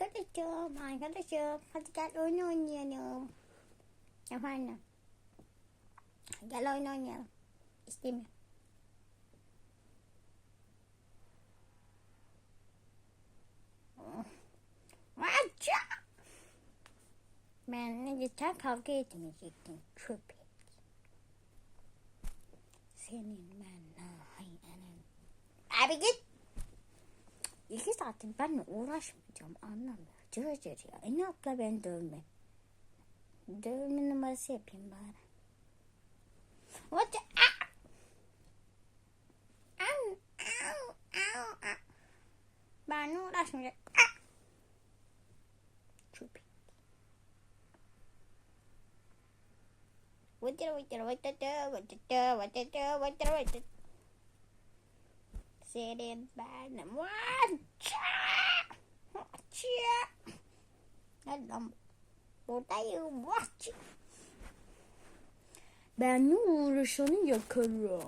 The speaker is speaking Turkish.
Arkadaşım, arkadaşım. Hadi gel oyun oynayalım. Efendim. Gel oyun oynayalım. İstemiyorum. Benimle geçen kavga etmeyecektin köpek. Senin ben hayranın. Abi git. İki saattir benimle uğraşmayacağım anlamıyor. Cır cır ya. E ne yapla ben dövme. Dövme numarası yapayım bari. What the... Ah! Au, au, au. Benimle uğraşmayacak. Ah! Köpek. Vıtır vıtır vıtır vıtır vıtır vıtır vıtır Senin benim! Gel lan. Buradayım. Benle uğraşanı yakarım.